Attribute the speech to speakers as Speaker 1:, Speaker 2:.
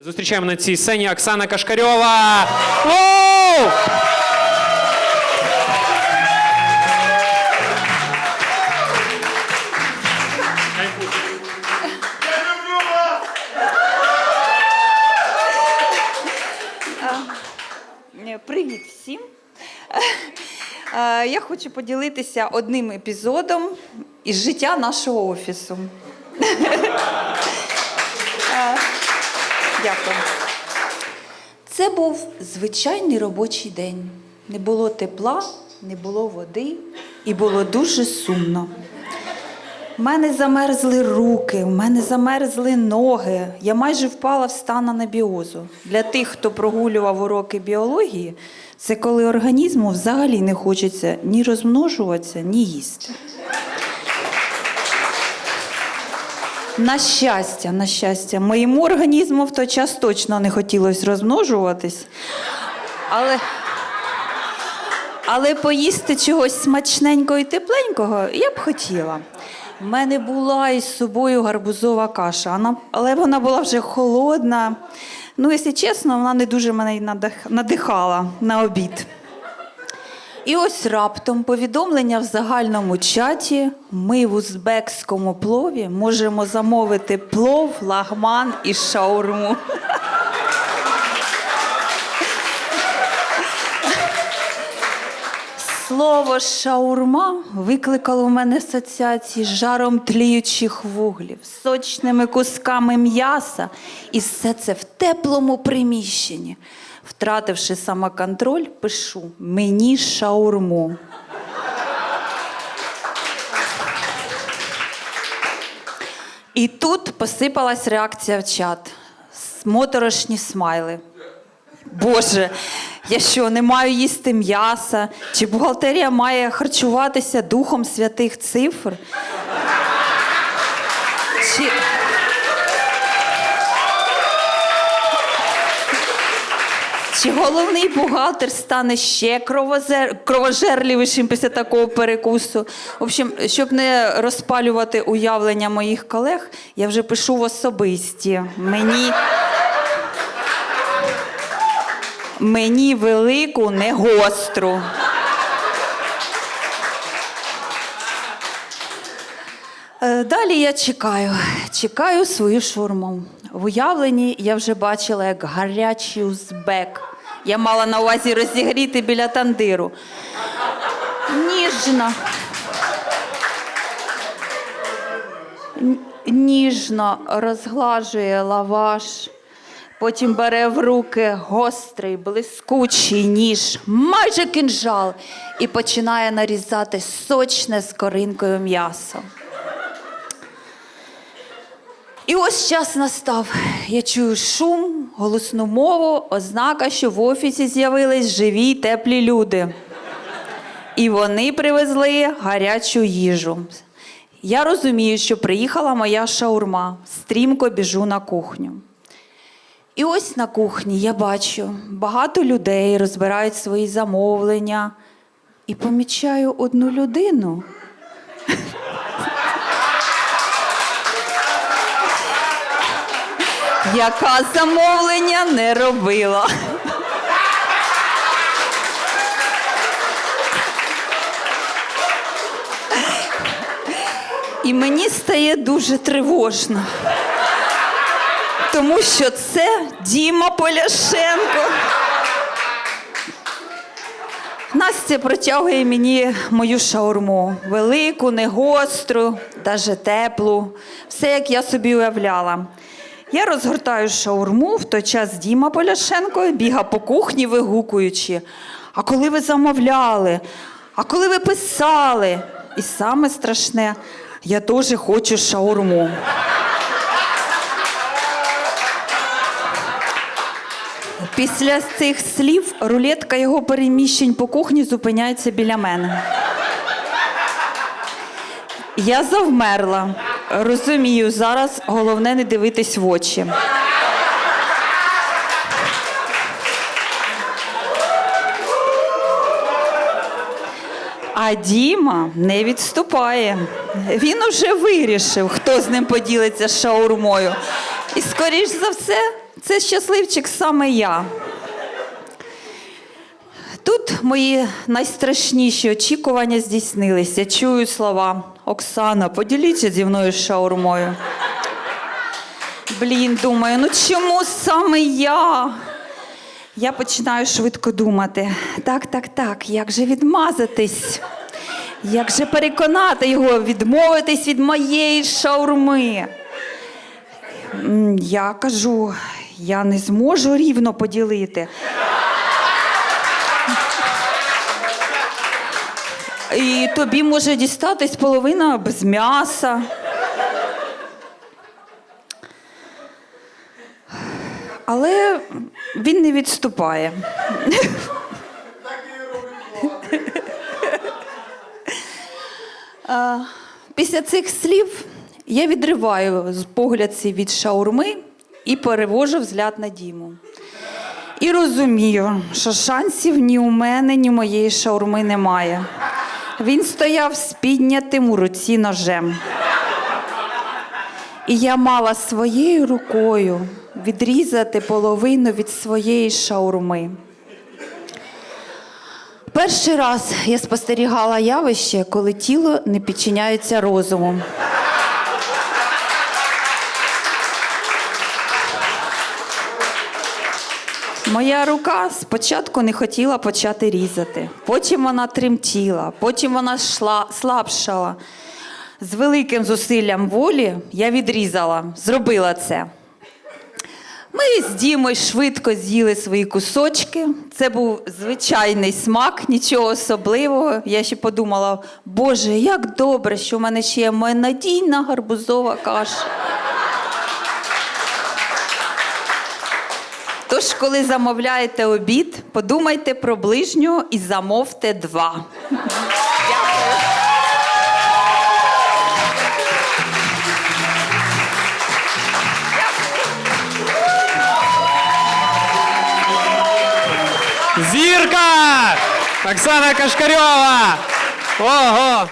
Speaker 1: Зустрічаємо на цій сцені Оксана Кашкарьова. Воу!
Speaker 2: Е, Привіт всім. Е, Я хочу поділитися одним епізодом із життя нашого офісу. Дякую. Це був звичайний робочий день. Не було тепла, не було води і було дуже сумно. У мене замерзли руки, у мене замерзли ноги. Я майже впала в стан анабіозу. Для тих, хто прогулював уроки біології, це коли організму взагалі не хочеться ні розмножуватися, ні їсти. На щастя, на щастя, моєму організму в той час точно не хотілося розмножуватись. Але, але поїсти чогось смачненького і тепленького я б хотіла. У мене була із собою гарбузова каша, але вона була вже холодна. Ну, якщо чесно, вона не дуже мене надихала на обід. І ось раптом повідомлення в загальному чаті. Ми в узбекському плові можемо замовити плов, лагман і шаурму. Слово шаурма викликало в мене асоціації з жаром тліючих вуглів, сочними кусками м'яса, і все це в теплому приміщенні. Втративши самоконтроль, пишу мені шаурму. І тут посипалась реакція в чат. Моторошні смайли. Боже, я що, не маю їсти м'яса? Чи бухгалтерія має харчуватися духом святих цифр? Чи... Чи головний бухгалтер стане ще кровозер... кровожерливішим після такого перекусу? В общем, щоб не розпалювати уявлення моїх колег, я вже пишу в особисті. Мені. Мені велику, не гостру. Далі я чекаю, чекаю свою шурму. В уявленні я вже бачила, як гарячий узбек. Я мала на увазі розігріти біля тандиру. Ніжно. Ніжно розглажує лаваш, потім бере в руки гострий, блискучий ніж, майже кинжал, і починає нарізати сочне з коринкою м'ясо. І ось час настав. Я чую шум, голосну мову, ознака, що в офісі з'явились живі й теплі люди. І вони привезли гарячу їжу. Я розумію, що приїхала моя шаурма. Стрімко біжу на кухню. І ось на кухні я бачу, багато людей розбирають свої замовлення. І помічаю одну людину. Яка замовлення не робила. І мені стає дуже тривожно, тому що це Діма Поляшенко. Настя протягує мені мою шаурму. Велику, не гостру, даже теплу. Все, як я собі уявляла. Я розгортаю шаурму, в той час Діма Поляшенко біга по кухні, вигукуючи. А коли ви замовляли? А коли ви писали? І саме страшне, я теж хочу шаурму. Після цих слів рулетка його переміщень по кухні зупиняється біля мене. Я завмерла. Розумію, зараз головне не дивитись в очі. А Діма не відступає. Він уже вирішив, хто з ним поділиться шаурмою. І, скоріш за все, Це щасливчик саме я. Тут мої найстрашніші очікування здійснилися. Чую слова Оксана, поділіться зі мною шаурмою. Блін, думаю, ну чому саме я? Я починаю швидко думати. Так, так, так, як же відмазатись? Як же переконати його відмовитись від моєї шаурми? Я кажу, я не зможу рівно поділити. І тобі може дістатись половина без м'яса. Але він не відступає. Після цих слів я відриваю погляд свій від шаурми і перевожу взгляд на Діму. І розумію, що шансів ні у мене, ні у моєї шаурми немає. Він стояв з піднятим у руці ножем. І я мала своєю рукою відрізати половину від своєї шаурми. Перший раз я спостерігала явище, коли тіло не підчиняється розуму. Моя рука спочатку не хотіла почати різати, потім вона тремтіла, потім вона шла, слабшала. З великим зусиллям волі я відрізала, зробила це. Ми з Дімою швидко з'їли свої кусочки. Це був звичайний смак, нічого особливого. Я ще подумала, Боже, як добре, що в мене ще є моя надійна гарбузова каша. Тож, коли замовляєте обід, подумайте про ближнього і замовте два.
Speaker 1: Зірка! Оксана Кашкарьова! Ого!